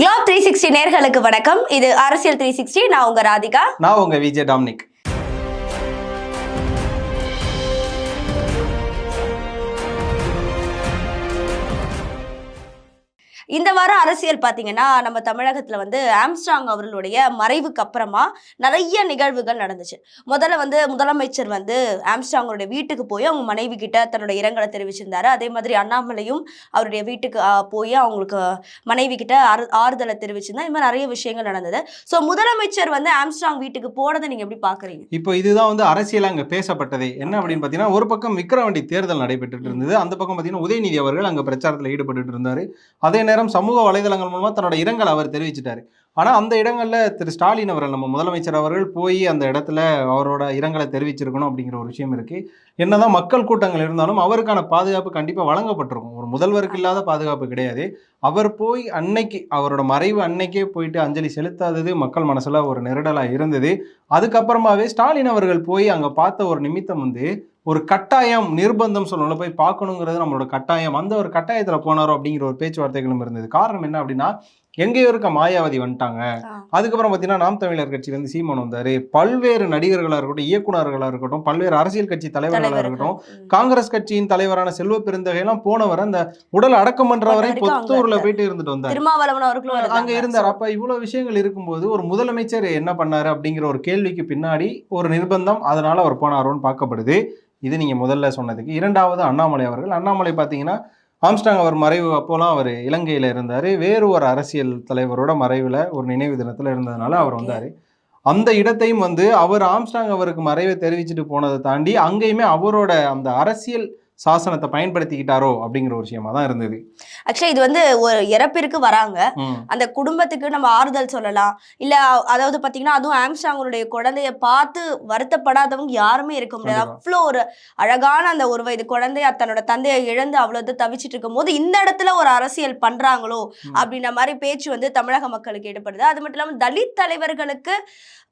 Globe three sixty நேர்களுக்கு வணக்கம். இது அரசியல் த்ரீ சிக்ஸ்டி நான் உங்க ராதிகா. நான் உங்க விஜய் டாமினிக். இந்த வாரம் அரசியல் பார்த்தீங்கன்னா நம்ம தமிழகத்துல வந்து ஆம்ஸ்ட்ராங் அவர்களுடைய மறைவுக்கு அப்புறமா நிறைய நிகழ்வுகள் நடந்துச்சு. முதல்ல வந்து முதலமைச்சர் வந்து ஆம்ஸ்ட்ராங்கோட வீட்டுக்கு போய் அவங்க மனைவி கிட்ட தன்னோட இரங்கலை தெரிவிச்சிருந்தாரு. அதே மாதிரி அண்ணாமலையும் அவருடைய வீட்டுக்கு போய் அவங்களுக்கு மனைவி கிட்ட ஆறு ஆறுதலை தெரிவிச்சிருந்தா. இந்த மாதிரி நிறைய விஷயங்கள் நடந்தது. ஸோ முதலமைச்சர் வந்து ஆம்ஸ்ட்ராங் வீட்டுக்கு போனதை நீங்க எப்படி பாக்குறீங்க? இப்போ இதுதான் வந்து அரசியல் அங்க பேசப்பட்டதே. என்ன அப்படின்னு பாத்தீங்கன்னா ஒரு பக்கம் விக்கிரவாண்டி தேர்தல் நடைபெற்றுட்டு இருந்தது. அந்த பக்கம் பாத்தீங்கன்னா உதயநிதி அவர்கள் அங்க பிரச்சாரத்துல ஈடுபட்டு இருந்தாரு. அதே நேரம் சமூக வலைதளங்கள் மூலமா தன்னோட இரங்கல் அவர் தெரிவிச்சிட்டாரு. ஆனா அந்த இடங்கள்ல திரு ஸ்டாலின் அவர்கள் நம்ம முதலமைச்சர் அவர்கள் போய் அந்த இடத்துல அவரோட இரங்கலை தெரிவிச்சிருக்கணும் அப்படிங்கிற ஒரு விஷயம் இருக்கு. என்னதான் மக்கள் கூட்டங்கள் இருந்தாலும் அவருக்கான பாதுகாப்பு கண்டிப்பா வழங்கப்பட்டிருக்கும். ஒரு முதல்வருக்கு இல்லாத பாதுகாப்பு கிடையாது. அவர் போய் அன்னைக்கு அவரோட மறைவு அன்னைக்கே போயிட்டு அஞ்சலி செலுத்தாதது மக்கள் மனசுல ஒரு நெருடலா இருந்தது. அதுக்கப்புறமாவே ஸ்டாலின் அவர்கள் போய் அங்க பார்த்த ஒரு நிமித்தம் வந்து ஒரு கட்டாயம் நிர்பந்தம் சொல்லணும்ல போய் பார்க்கணுங்கிறது நம்மளோட கட்டாயம். அந்த ஒரு கட்டாயத்தில் போனாரோ அப்படிங்கிற ஒரு பேச்சுவார்த்தைகளும் இருந்தது. காரணம் என்ன அப்படின்னா எங்கேயோ இருக்க மாயாவதி வந்துட்டாங்க. அதுக்கப்புறம் பார்த்தீங்கன்னா நாம் தமிழர் கட்சியில இருந்து சீமான் வந்தாரு. பல்வேறு நடிகர்களா இருக்கட்டும் இயக்குனர்களா இருக்கட்டும் பல்வேறு அரசியல் கட்சி தலைவர்களா தலைவர் இருக்கட்டும் காங்கிரஸ் கட்சியின் தலைவரான செல்வ பெருந்தகை எல்லாம் போனவர் அந்த உடல் அடக்கம் பண்ற வரை வரைக்கும் அங்க பொத்தூர்ல. போயிட்டு இருந்துட்டு வந்தார். அங்க. இருந்தார். அப்ப இவ்வளவு விஷயங்கள் இருக்கும்போது ஒரு முதலமைச்சர் என்ன பண்ணாரு அப்படிங்கிற ஒரு கேள்விக்கு பின்னாடி ஒரு நிர்பந்தம் அதனால அவர் போனாரோன்னு பார்க்கப்படுது. இது நீங்க முதல்ல சொன்னதுக்கு. இரண்டாவது அண்ணாமலை அவர்கள். அண்ணாமலை பாத்தீங்கன்னா ஆம்ஸ்டாங் அவர் மறைவு அப்போலாம் அவர் இலங்கையில இருந்தாரு வேறு ஒரு அரசியல் தலைவரோட மறைவுல ஒரு நினைவு தினத்துல இருந்ததுனால அவர். வந்தாரு அந்த இடத்தையும் வந்து அவர் ஆம்ஸ்டாங் அவருக்கு மறைவை தெரிவிச்சுட்டு போனதை தாண்டி அங்கேயுமே அவரோட அந்த அரசியல் சாசனத்தை பயன்படுத்திக்கிட்டாரோ அப்படிங்கிற ஒரு விஷயமா தான் இருந்தது. Actually இது வந்து ஒரு இறப்பிற்கு வராங்க. அந்த குடும்பத்துக்கு நம்ம ஆறுதல் சொல்லலாம். இல்ல அதாவது பாத்தீங்கன்னா அதுவும் ஆம்ஸ்டாங்களுடைய குழந்தைய பார்த்து வருத்தப்படாதவங்க யாருமே இருக்க முடியாது. அவ்வளோ ஒரு அழகான அந்த ஒரு வயது குழந்தைய தன்னோட தந்தையை இழந்து அவ்வளவு தவிச்சிட்டு இருக்கும் போது இந்த இடத்துல ஒரு அரசியல் பண்றாங்களோ. அப்படின்ற மாதிரி பேச்சு வந்து தமிழக மக்களுக்கு ஏற்படுது. அது மட்டும் இல்லாம தலித் தலைவர்களுக்கு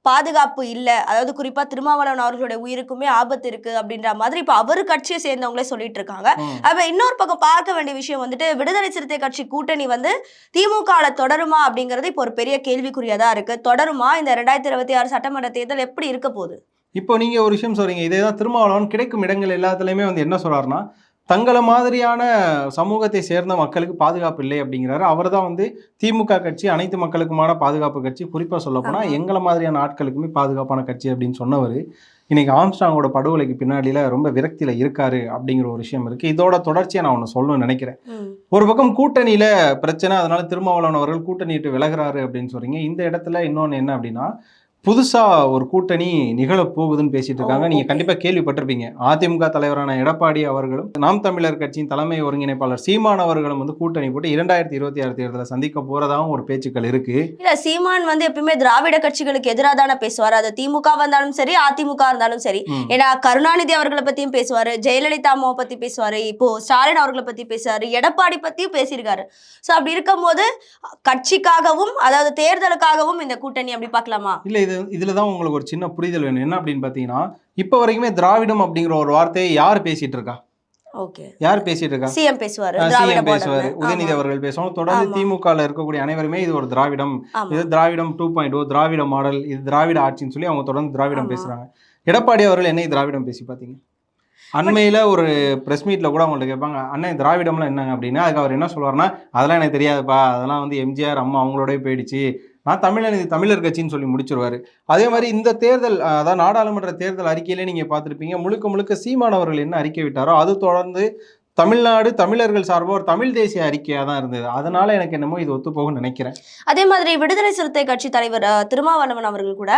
பாதுகாப்பு இல்ல. அதாவது குறிப்பா திருமாவளவன் அவர்களுடைய உயிருக்குமே ஆபத்து இருக்கு அப்படின்ற மாதிரி இப்ப அவரு கட்சியை சேர்ந்தவங்களே சொல்லிட்டு இருக்காங்க. அப்ப இன்னொரு பக்கம் பார்க்க வேண்டிய விஷயம் வந்துட்டு விடுதலை சிறுத்தை கட்சி கூட்டணி வந்து திமுக தொடருமா அப்படிங்கிறது இப்போ ஒரு பெரிய கேள்விக்குறியா தான் இருக்கு. தொடருமா? இந்த ரெண்டாயிரத்தி இருபத்தி ஆறு சட்டமன்ற தேர்தல் எப்படி இருக்க போகுது? இப்போ நீங்க ஒரு விஷயம் சொல்றீங்க. இதே தான் திருமாவளவன் கிடைக்கும் இடங்கள் எல்லாத்துலயுமே வந்து என்ன சொல்றாருன்னா தங்களை மாதிரியான சமூகத்தை சேர்ந்த மக்களுக்கு பாதுகாப்பு இல்லை அப்படிங்கிறாரு. அவர் தான் வந்து திமுக கட்சி அனைத்து மக்களுக்குமான பாதுகாப்பு கட்சி. குறிப்பா சொல்ல போனா ஆமா. எங்களை மாதிரியான ஆட்களுக்குமே பாதுகாப்பான கட்சி அப்படின்னு சொன்னவர். இன்னைக்கு ஆம்ஸ்டாங்கோட படுகொலைக்கு பின்னாடியில ரொம்ப விரக்தியில இருக்காரு அப்படிங்கிற ஒரு விஷயம் இருக்கு. இதோட தொடர்ச்சியை நான் ஒன்று சொல்லணும்னு நினைக்கிறேன். ஒரு பக்கம் கூட்டணியில பிரச்சனை அதனால திருமாவளவன் அவர்கள் கூட்டணி விட்டு விலகுறாரு அப்படின்னு சொல்றீங்க. இந்த இடத்துல இன்னொன்னு என்ன அப்படின்னா புதுசா ஒரு கூட்டணி நிகழப் போகுதுன்னு பேசிட்டு இருக்காங்க. நீங்க okay. கண்டிப்பா கேள்விப்பட்டிருப்பீங்க. அதிமுக தலைவரான எடப்பாடி அவர்களும் நாம் தமிழர் கட்சியின் தலைமை ஒருங்கிணைப்பாளர் சீமான் அவர்களும் வந்து கூட்டணி போட்டு இரண்டாயிரத்தி இருபத்தி ஆறு தேர்தலை சந்திக்க போறதாகவும் ஒரு பேச்சுக்கள் இருக்கு. இல்ல சீமான் வந்து எப்பயுமே திராவிட கட்சிகளுக்கு எதிராக தானே பேசுவார். அது திமுக வந்தாலும் சரி அதிமுக இருந்தாலும் சரி. ஏன்னா கருணாநிதி அவர்களை பத்தியும் பேசுவாரு ஜெயலலிதா அம்மாவை பத்தி பேசுவாரு இப்போ ஸ்டாலின் அவர்களை பத்தி பேசுவாரு எடப்பாடி பத்தியும் பேசியிருக்காரு. சோ அப்படி இருக்கும்போது கட்சிக்காகவும் அதாவது தேர்தலுக்காகவும் இந்த கூட்டணி அப்படி பார்க்கலாமா? இல்ல இது இதுல தான் உங்களுக்கு ஒரு சின்ன புரிதல் வேணும். என்ன அப்படின்னு பாத்தீங்கன்னா இப்போ வரைக்குமே திராவிடம் அப்படிங்கிற ஒரு வார்த்தையை யார் பேசிட்டு இருக்கா? ஓகே. யார் பேசிட்டு இருக்கா? சிஎம் பேசுவாரு. உதயநிதி. அவர்கள் பேசுவாங்க. தொடர்ந்து. திமுகல இருக்கக்கூடிய அனைவருமே இது ஒரு திராவிடம். இது திராவிடம் two point O Dravida model இது திராவிட ஆட்சின்னு சொல்லி அவங்க தொடர்ந்து திராவிடம். பேசுறாங்க. எடப்பாடி அவர்கள் என்னை திராவிடம் பேசி பார்த்தீங்க? அண்மையில ஒரு பிரஸ் மீட்ல கூட அவங்கள்ட்ட கேட்பாங்க அண்ணன் திராவிடம்லாம் என்னங்க? அப்படின்னு. அதுக்கு அவர் என்ன சொல்லுவாருன்னா அதெல்லாம் எனக்கு தெரியாதுப்பா. அதெல்லாம் வந்து எம்ஜிஆர் அம்மா அவங்களோடய போயிடுச்சு. நான் தமிழன் இது தமிழர் கட்சின்னு சொல்லி முடிச்சிருவாரு. அதே மாதிரி இந்த தேர்தல் அதாவது நாடாளுமன்ற தேர்தல் அறிக்கையிலே நீங்கள் பார்த்துருப்பீங்க முழுக்க முழுக்க சீமானவர்கள் என்ன அறிக்கை விட்டாரோ அது தொடர்ந்து தமிழ்நாடு தமிழர்கள் சார்பாக ஒரு தமிழ் தேசிய அறிக்கையாக தான் இருந்தது. அதனால எனக்கு என்னமோ இது ஒத்து நினைக்கிறேன். அதே மாதிரி விடுதலை சிறுத்தை கட்சி தலைவர் திருமாவளவன் அவர்கள் கூட.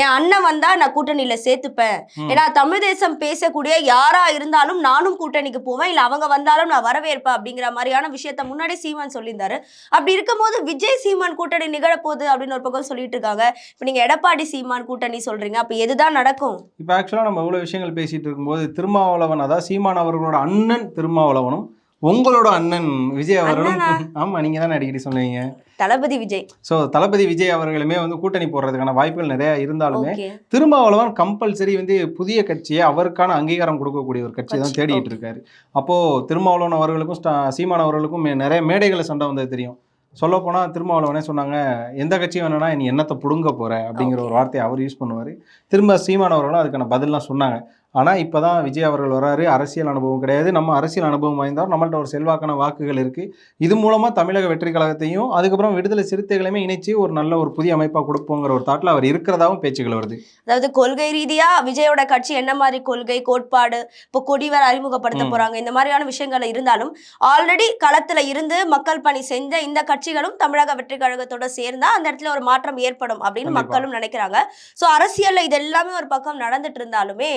என் அண்ணன் வந்தா நான் கூட்டணியில சேர்த்துப்பேன். ஏன்னா தமிழ் தேசம் பேசக்கூடிய யாரா இருந்தாலும் நானும் கூட்டணிக்கு போவேன். இல்ல அவங்க வந்தாலும் நான் வரவேற்பேன். அப்படிங்கிற மாதிரியான விஷயத்த முன்னாடி சீமான் சொல்லியிருந்தாரு. அப்படி இருக்கும்போது விஜய் சீமான் கூட்டணி நிகழப்போகுது அப்படின்னு ஒரு பக்கம் சொல்லிட்டு இருக்காங்க. இப்ப நீங்க எடப்பாடி சீமான் கூட்டணி சொல்றீங்க. அப்ப எதுதான் நடக்கும்? இப்போ ஆக்சுவலாக நம்ம இவ்வளோ விஷயங்கள் பேசிட்டு இருக்கும்போது திருமாவளவன் அதாவது சீமான் அவர்களோட அண்ணன் திருமாவளவனும் உங்களோட அண்ணன் விஜய் அவர்களும்? ஆமா நீங்க தானே அடிக்கடி சொல்லுவீங்க. தளபதி விஜய். ஸோ தளபதி விஜய் அவர்களுமே வந்து கூட்டணி போடுறதுக்கான வாய்ப்புகள் நிறைய இருந்தாலுமே திருமாவளவன் கம்பல்சரி வந்து புதிய கட்சியை அவருக்கான அங்கீகாரம் கொடுக்கக்கூடிய ஒரு கட்சி தான் தேடிட்டு. இருக்காரு. அப்போ திருமாவளவன் அவர்களுக்கும் சீமான் அவர்களுக்கும் நிறைய மேடைகளை சண்டை வந்தது தெரியும். சொல்ல போனா திருமாவளவனே சொன்னாங்க எந்த கட்சி வேணும்னா நீ என்னத்தை புடுங்க போற? அப்படிங்கிற ஒரு வார்த்தையை அவர் யூஸ் பண்ணுவாரு. திரும்ப சீமான் அவர்களும் அதுக்கான பதில்லாம் சொன்னாங்க. ஆனா இப்பதான் விஜய் அவர்கள் வராரு. அரசியல் அனுபவம் கிடையாது. நம்ம அரசியல் அனுபவம் வாய்ந்தவர் நம்மள்ட்ட ஒரு செல்வாக்கான வாக்குகள் இருக்கு. இது மூலமா தமிழக வெற்றி கழகத்தையும் அதுக்கப்புறம் விடுதலை சிறுத்தைகளையுமே இணைச்சு ஒரு நல்ல ஒரு புதிய அமைப்பா கொடுப்போங்கிற ஒரு தாட்டில் அவர் இருக்கிறதாவும் பேச்சுகள் வருது. அதாவது கொள்கை ரீதியா விஜயோட கட்சி என்ன மாதிரி கொள்கை கோட்பாடு இப்போ கொடி வேற அறிமுகப்படுத்த ம். போறாங்க. இந்த மாதிரியான விஷயங்கள் இருந்தாலும் ஆல்ரெடி களத்துல இருந்து மக்கள் பணி செஞ்ச இந்த கட்சிகளும் தமிழக வெற்றி கழகத்தோட சேர்ந்தா அந்த இடத்துல ஒரு மாற்றம் ஏற்படும் அப்படின்னு. மக்களும் நினைக்கிறாங்க. சோ அரசியல்ல இது எல்லாமே ஒரு பக்கம் நடந்துட்டு இருந்தாலுமே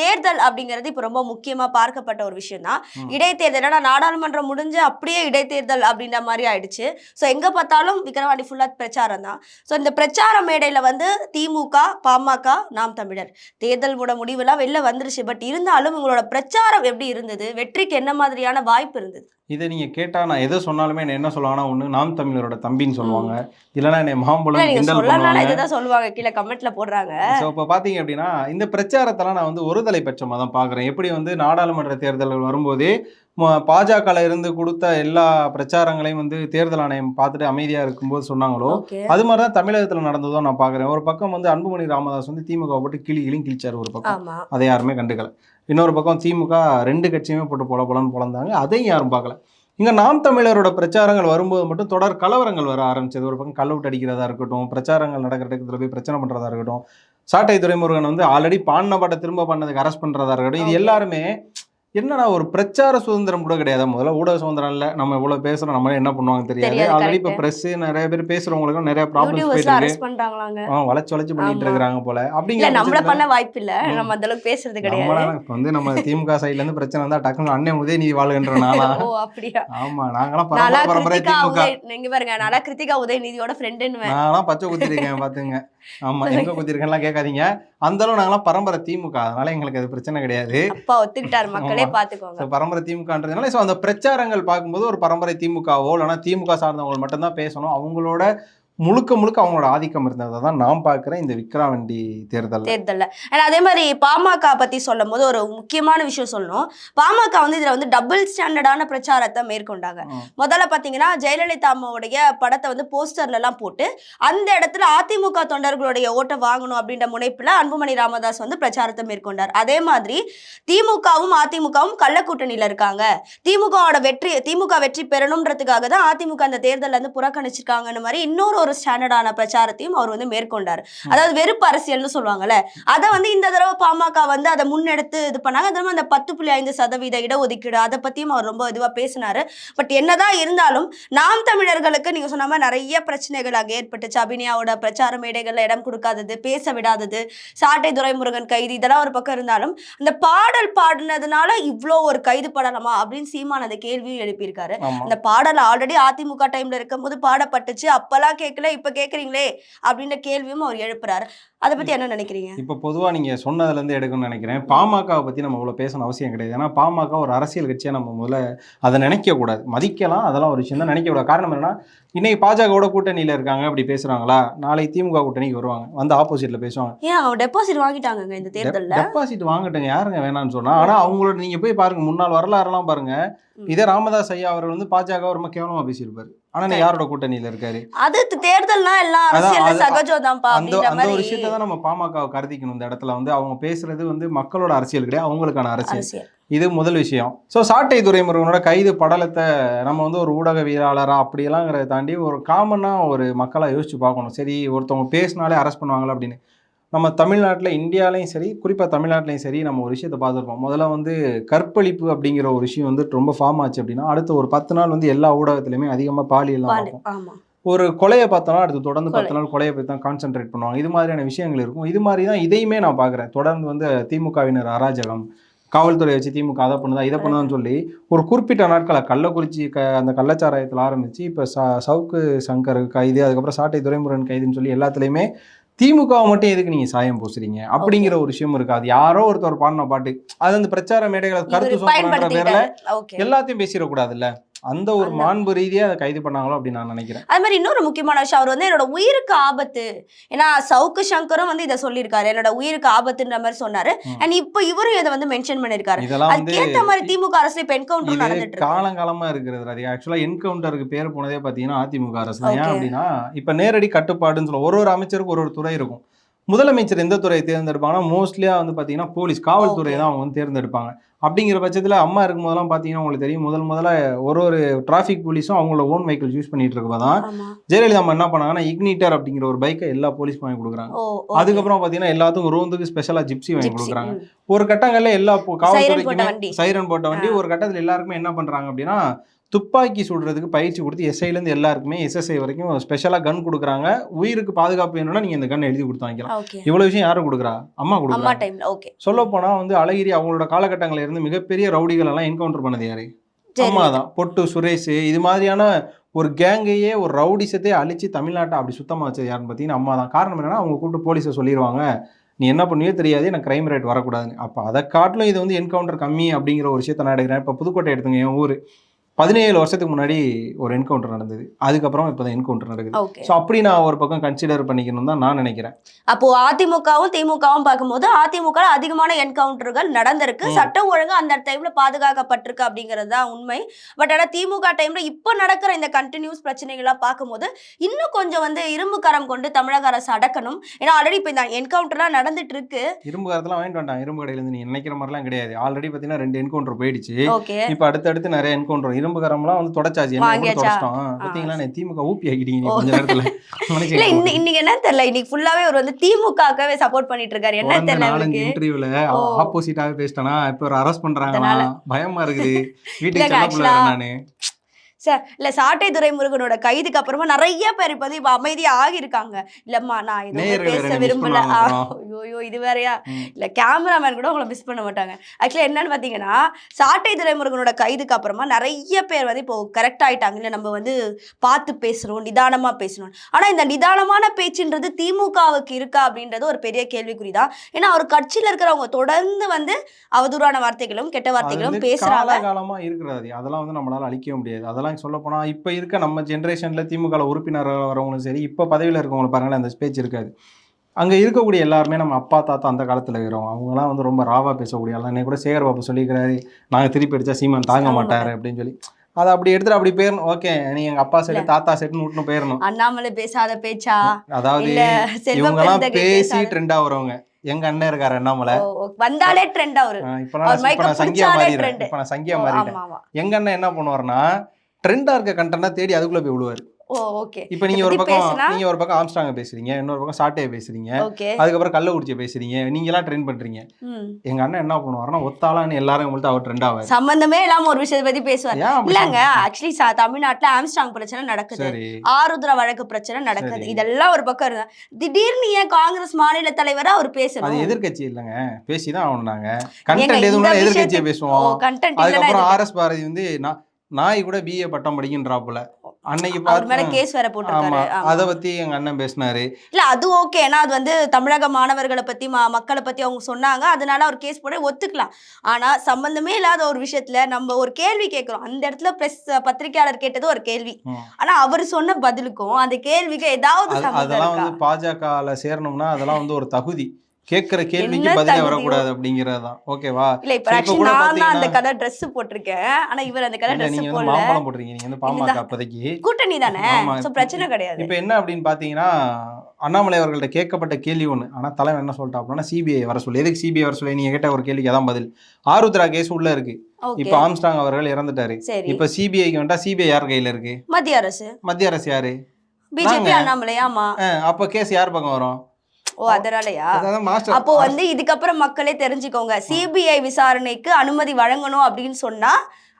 தேர்தல் அப்படிங்கிறது இப்ப ரொம்ப முக்கியமா பார்க்கப்பட்ட ஒரு விஷயம் தான். இடைத்தேர்தல் ஏன்னா நாடாளுமன்றம் முடிஞ்சு அப்படியே இடைத்தேர்தல் அப்படின்ற மாதிரி ஆயிடுச்சு. சோ எங்க பார்த்தாலும் விக்கிரவாண்டி ஃபுல்லா பிரச்சாரம் தான் ஸோ இந்த பிரச்சார மேடையில வந்து திமுக பாமக நாம் தமிழர். தேர்தல் மூட முடிவுலாம் வெளில வந்துருச்சு. பட் இருந்தாலும் உங்களோட பிரச்சாரம் எப்படி இருந்தது? வெற்றிக்கு என்ன மாதிரியான வாய்ப்பு இருந்தது? இதை நீங்க கேட்டா நான் எதை சொன்னாலுமே என்ன என்ன சொல்லுவாங்கன்னா ஒண்ணு நாம் தமிழரோட தம்பின்னு சொல்லுவாங்க. இல்லைன்னா என்னை இல்ல மாம்பழம் கிண்டல் பண்ணுவாங்க. சொல்லுவாங்க. கீழே கமெண்ட்ல போடுறாங்க. ஸோ இப்போ பார்த்தீங்க அப்படின்னா இந்த பிரச்சாரத்தெல்லாம் நான் வந்து ஒருதலை பட்சமாக தான் பார்க்குறேன். எப்படி வந்து நாடாளுமன்ற தேர்தல்கள் வரும்போதே பாஜகல இருந்து கொடுத்த எல்லா பிரச்சாரங்களையும் வந்து தேர்தல் ஆணையம் பார்த்துட்டு அமைதியாக இருக்கும்போது சொன்னாங்களோ அது மாதிரி தான் தமிழகத்தில் நடந்ததும் நான் பார்க்குறேன். ஒரு பக்கம் வந்து அன்புமணி ராமதாஸ் வந்து திமுக போட்டு கிளி கிளியும் கிழிச்சார் ஒரு பக்கம். அதை யாருமே கண்டுக்கல. இன்னொரு பக்கம் திமுக ரெண்டு கட்சியுமே போட்டு பொல பொலன்னு பொழந்தாங்க அதையும் யாரும் பார்க்கல. இங்க நாம் தமிழரோட பிரச்சாரங்கள் வரும்போது மட்டும் தொடர் கலவரங்கள் வர ஆரம்பிச்சது. ஒரு பக்கம் கல்லவுட் அடிக்கிறதா இருக்கட்டும் பிரச்சாரங்கள் நடக்கிற இடத்துல போய் பிரச்சனை பண்றதா இருக்கட்டும் சாட்டை துரைமுருகன் வந்து ஆல்ரெடி பாடின பாட்டை திரும்ப பண்ணதுக்கு அரெஸ்ட் பண்றதா இருக்கட்டும் இது. எல்லாருமே என்னடா ஒரு பிரச்சார சுதந்திரம் கூட கிடையாது? முதல்ல ஊடக சுதந்திரம் இல்ல. நம்ம இவ்வளவு பேசுறோம். நம்ம என்ன பண்ணுவாங்க தெரியாது. ஆல்ரெடி இப்ப. பிரஸ் நிறைய பேர் பேசுறவங்களுக்கும் நிறைய யூடியூபர்ஸ்ல போயிட்டு வளைச்சு வளைச்சு பண்ணிட்டு ஆமா. இருக்கிறாங்க போல. அப்படிங்கிற நம்மள பண்ண வாய்ப்பு இல்ல. நம்ம அந்த அளவுக்கு பேசுறது கிடையாது. இப்ப வந்து நம்ம திமுக சைடுல இருந்து பிரச்சனை வந்தா டக்குனு அண்ணன் உதயநிதி வாழ்கின்ற நாளா. ஓ அப்படியா? ஆமா நாங்களாம் நானா பரம்பரை பரம்பரை திமுக. நீங்க பாருங்க நானா கிருத்திகா உதயநிதியோட ஃப்ரெண்டுன்னு நான்லாம் பச்சை குத்திருக்கேன் பாத்துங்க. ஆமா எங்க குத்திருக்கேன்லாம் கேட்காதீங்க. அந்த அளவு நாங்களாம் பரம்பரை திமுக. அதனால எங்களுக்கு அது பிரச்சனை கிடையாது. அப்பா ஒத்துக்கிட்டாரு. மக்களே So, பரம்பரை திமுகன்றதுனால ஸோ அந்த பிரச்சாரங்கள் பார்க்கும்போது ஒரு பரம்பரை திமுகவோ இல்லைன்னா திமுக சார்ந்தவங்க மட்டும்தான் பேசணும். அவங்களோட முழுக்க முழுக்க அவங்களோட ஆதிக்கம் இருந்ததை தான் நான் பார்க்குறேன் இந்த விக்ரவாண்டி தேர்தல் தேர்தல்ல. ஏன்னா அதே மாதிரி பாமக பத்தி சொல்லும் போது ஒரு முக்கியமான விஷயம் சொல்லணும். பாமக வந்து இதுல வந்து டபுள் ஸ்டாண்டர்டான பிரச்சாரத்தை மேற்கொண்டாங்க. முதல்ல பாத்தீங்கன்னா ஜெயலலிதா அம்மாவுடைய படத்தை வந்து போஸ்டர்ல எல்லாம் போட்டு அந்த இடத்துல அதிமுக தொண்டர்களுடைய ஓட்டை வாங்கணும் அப்படின்ற முனைப்புல அன்புமணி ராமதாஸ் வந்து பிரச்சாரத்தை மேற்கொண்டார். அதே மாதிரி திமுகவும் அதிமுகவும் கள்ள கூட்டணியில இருக்காங்க. திமுகவோட வெற்றி திமுக வெற்றி பெறணுன்றதுக்காக தான் அதிமுக அந்த தேர்தல்ல இருந்து புறக்கணிச்சிருக்காங்கன்னு மாதிரி இன்னொரு ஒரு ஸ்டாண்டர்டான பிரச்சாரத்தையும் அவர் வந்து மேற்கொண்டார். அதாவது வெறுப்பு அரசியல்னு சொல்லுவாங்கல்ல அதை வந்து இந்த தடவை பாமக வந்து அதை முன்னெடுத்து இது பண்ணாங்க. அது அந்த பத்து புள்ளி ஐந்து சதவீத இடஒதுக்கீடு அதை பத்தியும் அவர் ரொம்ப இதுவா பேசினாரு. பட் என்னதான் இருந்தாலும் நாம் தமிழர்களுக்கு நீங்க சொன்ன மாதிரி நிறைய பிரச்சனைகள் அங்கே ஏற்பட்டுச்சு. அபிநயாவோட பிரச்சார மேடைகள்ல இடம் கொடுக்காதது பேச விடாதது சாட்டை துரைமுருகன் கைது இதெல்லாம் ஒரு பக்கம் இருந்தாலும் அந்த பாடல் பாடினதுனால இவ்வளோ ஒரு கைது படலாமா அப்படின்னு சீமான் அந்த கேள்வியும் எழுப்பியிருக்காரு. அந்த பாடல் ஆல்ரெடி அதிமுக டைம்ல இருக்கும்போது பாடப்பட்டுச்சு. அப்பெல்லாம் கேட்கல இப்ப கேக்குறீங்களே அப்படின்ற கேள்வியும் அவர் எழுப்புறாரு. அதை பத்தி என்ன நினைக்கிறீங்க? இப்போ பொதுவா நீங்க சொன்னதுல இருந்து எடுக்கணும்னு நினைக்கிறேன். பாமகவை பத்தி நம்ம இவ்வளவு பேசணும் அவசியம் கிடையாது. ஏன்னா பாமக ஒரு அரசியல் கட்சியா நம்ம முதல்ல அதை நினைக்க கூடாது. மதிக்கலாம் அதெல்லாம் ஒரு விஷயம் தான் நினைக்க கூடாது. காரணம் என்னன்னா இன்னைக்கு பாஜகவோட கூட்டணியில இருக்காங்க அப்படி பேசுறாங்களா? நாளை திமுக கூட்டணிக்கு வருவாங்க. வந்து ஆப்போசிட்ல பேசுவாங்க. ஏன் அவர் டெபாசிட் வாங்கிட்டாங்கங்க இந்த தேர்தல்ல? டெபாசிட் வாங்கட்டுங்க. யாருங்க வேணாம்னு சொன்னா? ஆனா அவங்களோட நீங்க போய் பாருங்க. முன்னாள் வரலாறுலாம் பாருங்க. இதே ராமதாஸ் ஐயா அவர் வந்து பாஜக ரொம்ப கேவலமா பேசியிருப்பாரு. ஆனா யாரோட கூட்டணியில இருக்காரு? அது தேர்தல்னா எல்லாம் சகஜம்தான்ப்பா அந்த அந்த ஒரு விஷயத்தை தான் நம்ம பாமக கருதிக்கணும் இந்த இடத்துல வந்து. அவங்க பேசுறது வந்து மக்களோட அரசியல் கிடையாது அவங்களுக்கான அரசியல். இது முதல் விஷயம். ஸோ சாட்டை துரைமுருகனோட கைது படலத்தை நம்ம வந்து ஒரு ஊடகவியலாளரா அப்படியெல்லாங்கிறத தாண்டி ஒரு காமனாக ஒரு மக்களாக யோசிச்சு பார்க்கணும். சரி ஒருத்தவங்க பேசினாலே அரெஸ்ட் பண்ணுவாங்களா அப்படின்னு. நம்ம தமிழ்நாட்டில் இந்தியாலையும் சரி குறிப்பாக தமிழ்நாட்டிலையும் சரி நம்ம ஒரு விஷயத்தை பார்த்துருப்போம். முதல்ல வந்து கற்பழிப்பு அப்படிங்கிற ஒரு விஷயம் வந்து ரொம்ப ஃபார்ம் ஆச்சு அப்படின்னா அடுத்த ஒரு பத்து நாள் வந்து எல்லா ஊடகத்துலையுமே அதிகமாக பாலியல் பாலு பார்ப்போம். ஒரு கொலையை பார்த்தோம்னா அடுத்து தொடர்ந்து. பத்து நாள் கொலையை பற்றி தான் கான்சென்ட்ரேட் பண்ணுவாங்க. இது மாதிரியான விஷயங்கள் இருக்கும். இது மாதிரி தான் இதையுமே நான் பார்க்குறேன். தொடர்ந்து வந்து திமுகவினர் அராஜகம் காவல்துறை வச்சு திமுக அதை பண்ணுதா இதை பண்ணுதான்னு சொல்லி ஒரு குறிப்பிட்ட நாட்களை கள்ளக்குறிச்சி க அந்த கள்ளச்சாராயத்தில் ஆரம்பித்து இப்போ ச சவுக்கு சங்கர் கைது அதுக்கப்புறம் சாட்டை துரைமுருகன் கைதுன்னு சொல்லி எல்லாத்துலேயுமே திமுகவை மட்டும் எதுக்கு நீங்கள் சாயம் பூசுறீங்க? அப்படிங்கிற ஒரு விஷயம் இருக்கு. அது யாரோ ஒருத்தர் பாடின பாட்டு. அது அந்த பிரச்சார மேடைகளை கருத்து பேர்ல எல்லாத்தையும் பேசிடக்கூடாதுல்ல? அந்த ஒரு மாண்பு ரீதியா அதை கைது பண்ணாங்களோ அப்படின்னு நான் நினைக்கிறேன். அது மாதிரி இன்னொரு முக்கியமான விஷயம். அவர் வந்து என்னோட உயிருக்கு ஆபத்து. ஏன்னா சவுக்கு சங்கரும் வந்து இதை சொல்லியிருக்காரு. என்னோட உயிருக்கு ஆபத்துன்ற மாதிரி சொன்னாரு. அண்ட் இப்போ இவரும் இதை வந்து மென்ஷன் வந்து அதுக்கேத்த மாதிரி திமுக அரசுல இப்ப என்கவுண்டர் நடந்துட்டு காலங்காலமா இருக்கிறது அது ஆக்சுவலா என்கவுண்டருக்கு பேர் போனதே பாத்தீங்கன்னா அதிமுக அரசு ஏன். அப்படின்னா இப்ப நேரடி கட்டுப்பாடுன்னு சொல்ல ஒரு ஒரு அமைச்சருக்கு ஒரு ஒரு துறை இருக்கும். முதலமைச்சர் எந்த துறையை தேர்ந்தெடுப்பாங்கன்னா மோஸ்ட்லியா வந்து பாத்தீங்கன்னா போலீஸ் காவல்துறை Okay. தான் அவங்க வந்து தேர்ந்தெடுப்பாங்க. அப்படிங்கிற பட்சத்துல அம்மா இருக்கும்போதெல்லாம் பாத்தீங்கன்னா உங்களுக்கு தெரியும் முதல் முதல்ல ஒரு ஒரு டிராஃபிக் போலீஸும் அவங்களோட ஓன் வெஹிக்கிள் யூஸ் பண்ணிட்டு இருக்கதான் ஆமா. ஜெயலலிதா அம்மா என்ன பண்ணாங்கன்னா இக்னிட்டர் அப்படிங்கிற ஒரு பைக்கை எல்லா போலீஸ் வாங்கி கொடுக்குறாங்க. அதுக்கப்புறம் பாத்தீங்கன்னா எல்லாத்துக்கும் ரோந்துக்கு ஸ்பெஷலா ஜிப்சி வாங்கி கொடுக்குறாங்க. ஒரு கட்டங்கள்ல எல்லா காவல்துறைக்குமே. சைரன் போட்ட வண்டி ஒரு கட்டத்துல எல்லாருக்குமே என்ன பண்றாங்க அப்படின்னா துப்பாக்கி சுடுறதுக்கு பயிற்சி கொடுத்து எஸ்ஐல இருந்து எல்லாருக்குமே எஸ்எஸ்ஐ வரைக்கும் ஸ்பெஷலா கன் கொடுக்குறாங்க. உயிருக்கு பாதுகாப்பு வேணும்னா நீங்க இந்த கன் எழுதி கொடுத்து வாங்கிக்கலாம். ஓகே. இவ்வளவு விஷயம் யாரு கொடுக்குறா? அம்மா ஓகே. சொல்ல போனா வந்து அழகிரி அவங்களோட காலகட்டங்கள்ல இருந்து மிகப்பெரிய ரவுடிகள் எல்லாம் என்கவுண்டர் பண்ணது யாரு? சரி. அம்மா தான் பொட்டு சுரேஷ் இது மாதிரியான ஒரு கேங்கையே ஒரு ரவுடிசத்தை அழிச்சு தமிழ்நாட்டை அப்படி சுத்தமா வச்சது யாருன்னு பார்த்தீங்கன்னா அம்மா தான் காரணம் என்னன்னா அவங்க கூப்பிட்டு போலீஸை சொல்லிடுவாங்க நீ என்ன பண்ணுவியோ தெரியாது எனக்கு கிரைம் ரேட் வரக்கூடாதுன்னு. அப்போ அதை காட்டிலும் இது வந்து என்கவுண்டர் கம்மி அப்படிங்கிற ஒரு விஷயத்த நான் எடுக்கிறேன். இப்போ புதுக்கோட்டை எடுத்துங்க என் ஊர். பதினேழு வருஷத்துக்கு முன்னாடி ஒரு என்கவுண்டர் நடந்தது. அதுக்கப்புறம் இப்போ தான் என்கவுண்டர் நடக்குது ஸோ அப்படி நான் ஒரு பக்கம் கன்சிடர் பண்ணிக்கணும் தான் நான் நினைக்கிறேன். அப்போ அதிமுகவும் திமுகவும் பார்க்கும்போது அதிமுக அதிகமான என்கவுண்டர்கள் நடந்திருக்கு. சட்டம் ஒழுங்கு அந்த டைம்ல பாதுகாக்கப்பட்டிருக்கு அப்படிங்கிறது தான் உண்மை. பட் ஆனா திமுக டைம்ல இப்போ நடக்கிற இந்த கண்டினியூஸ் பிரச்சனைகள்லாம் பார்க்கும்போது இன்னும் கொஞ்சம் வந்து இரும்பு கரம் கொண்டு தமிழக அரசு அடக்கணும். ஏன்னா ஆல்ரெடி இப்போ இந்த என்கவுண்டர்லாம் நடந்துட்டு இருக்கு இரும்பு காரத்தெல்லாம் வாங்கிட்டு வந்துட்டான் இரும்பு கடையிலேருந்து நீ நினைக்கிற மாதிரிலாம் கிடையாது. ஆல்ரெடி பார்த்தீங்கன்னா ரெண்டு என்கவுண்டர் போயிடுச்சு. இப்போ அடுத்தடுத்து நிறைய என்கவுண்டர் இரும்பு கரம்லாம் வந்து தொடச்சாச்சு? தொடச்சிட்டோம். பார்த்தீங்களா திமுக ஊப்பி ஓ. கொஞ்ச நேரத்துல. இல்ல இன்னைக்கு என்ன தெரியல. இன்னைக்கு ஃபுல்லாவே அவர் வந்து திமுகவே சப்போர்ட் பண்ணிட்டு இருக்காரு என்ன தெரியல நாலஞ்சு இன்டர்வியூல. ஆப்போசிட்டாவே பேசிட்டானா இப்ப ஒரு அரெஸ்ட் பண்றாங்களா அதனால. பயமா இருக்குது. வீட்டுக்கு நானு. சார் இல்ல சாட்டை துரைமுருகனோட கைதுக்கு அப்புறமா நிறைய பேர் இப்ப இப்ப அமைதியா ஆகியிருக்காங்க இல்லம்மா நான் எதுவுமே நேயர்களை பேச விரும்பல. ஐயோ இது வேறயா. இல்ல கேமராமேன் கூட உங்களை மிஸ் பண்ண மாட்டாங்க. ஆக்சுவலா என்னன்னு பாத்தீங்கன்னா சாட்டை துரைமுருகனோட கைதுக்கு அப்புறமா நிறைய பேர் வந்து இப்போ கரெக்ட் ஆயிட்டாங்க. இல்ல நம்ம வந்து பார்த்து பேசணும் நிதானமா பேசணும். ஆனா இந்த நிதானமான பேச்சுன்றது திமுகவுக்கு இருக்கா அப்படின்றது ஒரு பெரிய கேள்விக்குறிதான். ஏன்னா அவர் கட்சியில இருக்கிறவங்க தொடர்ந்து வந்து அவதூறான வார்த்தைகளும் கெட்ட வார்த்தைகளும் வந்து பேசுறாங்க. காலகாலமா இருக்கிறது. அதெல்லாம் வந்து நம்மளால அழிக்க முடியாது. அதெல்லாம் சொல்ல போனா இப்ப இருக்க நம்ம ஜென்ரேஷன்ல திமுக உறுப்பினர்கள் வரவங்களும் சரி இப்ப பதவியில இருக்கவங்க பாருங்களேன் அந்த பேச்சு இருக்காது. அங்க இருக்கக்கூடிய எல்லாருமே நம்ம அப்பா தாத்தா அந்த காலத்துல இருக்கிறோம் அவங்கலாம் வந்து ரொம்ப ராவா பேசக்கூடிய ஆள். கூட சேகர் பாபு சொல்லிக்கிறாரு நாங்க திருப்பி அடிச்சா சீமான் தாங்க மாட்டாரு அப்படின்னு சொல்லி. அதை அப்படி எடுத்துட்டு அப்படி போயிடணும் ஓகே நீ எங்க அப்பா செட்டு தாத்தா செட்டுன்னு விட்டுன்னு போயிடணும் அண்ணாமலை பேசாத பேச்சா? அதாவது இவங்கெல்லாம் பெருந்தகை பேசி ட்ரெண்ட் ஆகுறவங்க எங்க அண்ணன் இருக்காரு அண்ணாமலை. வந்தாலே ட்ரெண்ட் ஆஹ் இப்ப நான் சங்கியா மாறிடுறேன். இப்ப நான் சங்கியா ஆமா எங்க அண்ணன் என்ன பண்ணுவாருன்னா ட்ரெண்டா இருக்க கண்டென்ட்டா தேடி அதுக்குள்ள போய் விழுவாரு. ஓ ஓகே. இப்ப நீங்க ஒரு பக்கம்? நீங்க ஒரு பக்கம் ஆம்ஸ்டாங்க பேசுறீங்க இன்னொரு பக்கம் சாட்டையை பேசுறீங்க அதுக்கப்புறம் கள்ளக்குறிச்சியை பேசுறீங்க நீங்க எல்லாம் ட்ரெண்ட் பண்றீங்க எங்க அண்ணன் என்ன பண்ணுவாருன்னா ஒத்தாளான்னு எல்லாரும் உங்கள்ட்ட அவர் ட்ரெண்ட் ஆவாரு. சம்பந்தமே இல்லாம ஒரு விஷயத்தை பத்தி பேசுவார். இல்லங்க? ஆக்சுவலி தமிழ்நாட்டுல ஆம்ஸ்டாங் பிரச்சனை நடக்குது. ஆருத்ரா வழக்கு பிரச்சனை நடக்குது. இதெல்லாம் ஒரு பக்கம் இருந்தா திடீர்னு ஏன் காங்கிரஸ் மாநில தலைவரா அவர் அது பேசணும் எதிர்க்கட்சி இல்லைங்க. பேசிதான் ஆகணும் நாங்க. கண்டென்ட் எதுவும் எதிர்கட்சியை பேசுவோம். அதுக்கப்புறம் ஆர்எஸ் பாரதி வந்து நா- நாய் கூட பிஏ பட்டம் படிக்கின்றாப்புல. அன்னைக்கு அவர் மேல கேஸ் வேற போட்டிருக்காரு. அத பத்தி எங்க அண்ணன் பேசினாரு. இல்ல அது ஓகே ஏன்னா அது வந்து தமிழக மாணவர்களை பத்தி மக்களை பத்தி அவங்க சொன்னாங்க. அதனால அவர் கேஸ் போட ஒத்துக்கலாம். ஆனா சம்பந்தமே இல்லாத ஒரு விஷயத்துல நம்ம ஒரு கேள்வி கேட்கிறோம் அந்த இடத்துல பிரஸ் பத்திரிக்கையாளர் கேட்டது ஒரு கேள்வி. ஆனா அவர் சொன்ன பதிலுக்கும் அந்த கேள்விக்கு ஏதாவது அதெல்லாம் வந்து பாஜகல சேரணும்னா அதெல்லாம் வந்து ஒரு தகுதி. கேட்கிற கேள்விக்கு பதிலே? வரக்கூடாது அப்படிங்கறதுதான். ஓகேவா? இல்ல இப்ப ஆக்சுவலி நான் தான் அந்த கலர் Dress போட்டிருக்கேன். ஆனா இவர் அந்த கலர் Dress போடல. மாம்பழம் போடுறீங்க நீங்க வந்து பாமக அப்போதைக்கு. கூட்டணி தானே. சோ பிரச்சனை கிடையாது. இப்ப என்ன அப்படின்னு பாத்தீங்கன்னா அண்ணாமலை அவர்கள்ட்ட கேட்கப்பட்ட கேள்வி ஒண்ணு. ஆனா தலைவன் என்ன சொல்லிட்டா அப்படின்னா சிபிஐ வர சொல்லி. எதுக்கு சிபிஐ வர சொல்லி? நீங்க கேட்ட ஒரு கேள்விக்கு அதான் பதில். ஆருத்ரா கேஸ் உள்ள இருக்கு. இப்ப ஆம்ஸ்டாங் அவர்கள் இறந்துட்டாரு. இப்ப சிபிஐக்கு வந்துட்டா சிபிஐ யார் கையில இருக்கு? மத்திய அரசு. மத்திய அரசு யாரு? பிஜேபி. அண்ணாமலை ஆமா. அப்ப கேஸ் யார் பக்கம் வரும்? ஓ அதனாலயா? அப்போ வந்து இதுக்கப்புறம் மக்களே தெரிஞ்சுக்கோங்க. சிபிஐ விசாரணைக்கு அனுமதி வழங்கணும் அப்படின்னு சொன்னா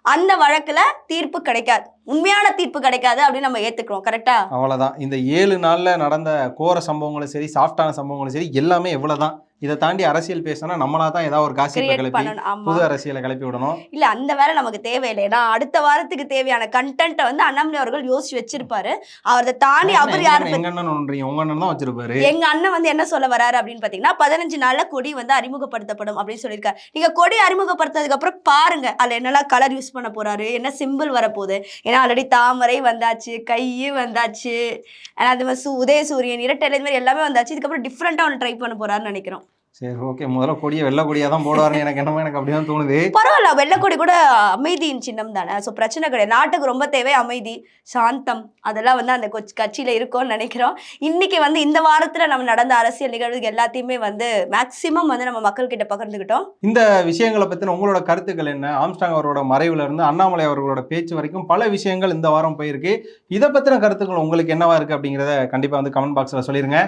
அந்த வழக்குல தீர்ப்பு கிடைக்காது. உண்மையான தீர்ப்பு கிடைக்காது அப்படின்னு நம்ம ஏத்துக்கிறோம் கரெக்டா அவ்வளவுதான். இந்த ஏழு நாள்ல நடந்த கோர சம்பவங்களும் சரி சாஃப்டான சம்பவங்களும் சரி எல்லாமே எவ்வளவுதான் இதை தாண்டி அரசியல் பேசினா நம்மளா தான் ஏதாவது ஒரு கிரியேட் கிளப்பி புது அரசியலை கிளப்பி விடணும். இல்ல அந்த வேலை நமக்கு தேவையில்லை. ஏன்னா அடுத்த வாரத்துக்கு தேவையான கண்டென்ட்டை வந்து அண்ணாமலை அவர்கள் யோசிச்சு வச்சிருப்பாரு. அவரை தாண்டி அவர் யாரு? எங்க அண்ணன் ஒன்றீங்க உங்க அண்ணன் தான் வச்சிருப்பாரு. எங்க அண்ணன் வந்து என்ன சொல்ல வராரு அப்படின்னு பாத்தீங்கன்னா பதினஞ்சு நாள்ல கொடி வந்து அறிமுகப்படுத்தப்படும் அப்படின்னு சொல்லியிருக்காரு. நீங்க கொடி அறிமுகப்படுத்ததுக்கு அப்புறம் பாருங்க அதுல என்னெல்லாம் கலர் யூஸ் பண்ண போறாரு என்ன சிம்பிள் வரப்போகுது ஏன்னா ஆல்ரெடி தாமரை வந்தாச்சு கை வந்தாச்சு. அது மாதிரி சு- உதயசூரியன் இரட்டை இது மாதிரி எல்லாமே வந்தாச்சு. இதுக்கப்புறம் டிஃப்ரெண்ட்டாக ஒன்று ட்ரை பண்ண போறாருன்னு நினைக்கிறோம். சரி ஓகே முதல்ல கொடியை வெள்ளை கொடியா தான் போடுவாருன்னு எனக்கு என்னமோ எனக்கு அப்படிதான் தோணுது. பரவாயில்ல வெள்ளக்கொடி கூட அமைதியின் சின்னம் தானே? ஸோ பிரச்சனை கிடையாது. நாட்டுக்கு ரொம்ப தேவை அமைதி சாந்தம். அதெல்லாம் வந்து அந்த கொச் கட்சியில் இருக்கும்னு நினைக்கிறோம். இன்னைக்கு வந்து இந்த வாரத்தில் நம்ம நடந்த அரசியல் நிகழ்வுகள் எல்லாத்தையுமே வந்து மேக்சிமம் வந்து நம்ம மக்கள்கிட்ட பகிர்ந்துக்கிட்டோம். இந்த விஷயங்களை பத்தின உங்களோட கருத்துக்கள் என்ன? ஆம்ஸ்டாங் அவரோட மறைவுல இருந்து அண்ணாமலை அவர்களோட பேச்சு வரைக்கும் பல விஷயங்கள் இந்த வாரம் போயிருக்கு. இதை பத்தின கருத்துக்கள் உங்களுக்கு என்னவா இருக்கு அப்படிங்கிறத கண்டிப்பா வந்து கமெண்ட் பாக்ஸ்ல சொல்லிருங்க.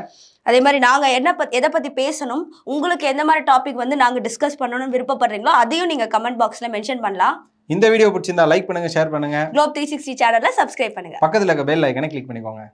அதே மாதிரி நாங்கள் என்ன பத் எதை பற்றி பேசணும் உங்களுக்கு எந்த மாதிரி டாபிக் வந்து நாங்கள் டிஸ்கஸ் பண்ணணும்னு விருப்பப்படுறீங்களோ அதையும் நீங்கள் கமெண்ட் பாக்ஸில் மென்ஷன் பண்ணலாம். இந்த வீடியோ பிடிச்சிருந்தா லைக் பண்ணுங்க ஷேர் பண்ணுங்க. குளோப் த்ரீ சிக்ஸ்டி சேனலில் சப்ஸ்கிரைப் பண்ணுங்கள் பக்கத்துல இருக்க பெல் ஐக்கனை கிளிக் பண்ணிக்கோங்க.